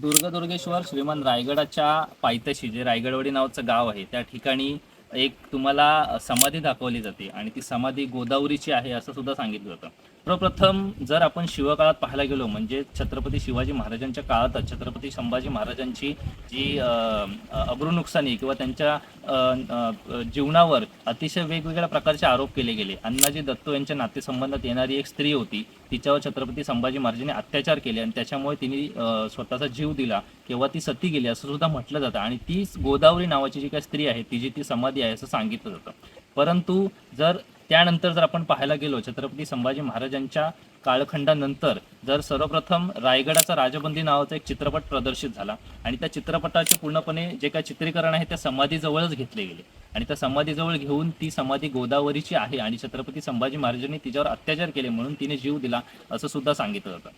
दुर्गदुर्गेश्वर श्रीमान रायगडाच्या पायथ्याशी जे रायगडवाडी नावाचं गाव आहे त्या ठिकाणी एक तुम्हाला समाधी दाखवली जाते आणि ती समाधी गोदावरीची आहे असं सुद्धा सांगितलं जातं. सर्वप्रथम जर आपण शिवकाळात पाहायला गेलो म्हणजे छत्रपती शिवाजी महाराजांच्या काळातच छत्रपती संभाजी महाराजांची जी अब्रू नुकसानी किंवा त्यांच्या जीवनावर अतिशय वेगवेगळ्या प्रकारचे आरोप केले गेले. अण्णाजी दत्तो यांच्या नातेसंबंधात येणारी एक स्त्री होती. तिच्यावर छत्रपती संभाजी महाराजांनी अत्याचार केले आणि त्याच्यामुळे तिने स्वतःचा जीव दिला. किंवा ती सती गेली असं सुद्धा म्हटलं जातं. आणि ती गोदावरी नावाची जी काही स्त्री आहे तिची ती समाधी आहे असं सांगितलं जातं. परंतु जर त्यानंतर जर आपण पाहायला गेलो छत्रपती संभाजी महाराजांच्या कालखंडानंतर जर सर्वप्रथम रायगडाचा राजबंदी नावाचा एक चित्रपट प्रदर्शित झाला आणि त्या चित्रपटाचे पूर्णपणे जे काही चित्रीकरण आहे त्या समाधीजवळच घेतले गेले. आणि त्या समाधीजवळ घेऊन ती समाधी गोदावरीची आहे आणि छत्रपती संभाजी महाराजांनी तिच्यावर अत्याचार केले म्हणून तिने जीव दिला असं सुद्धा सांगितलं जातं.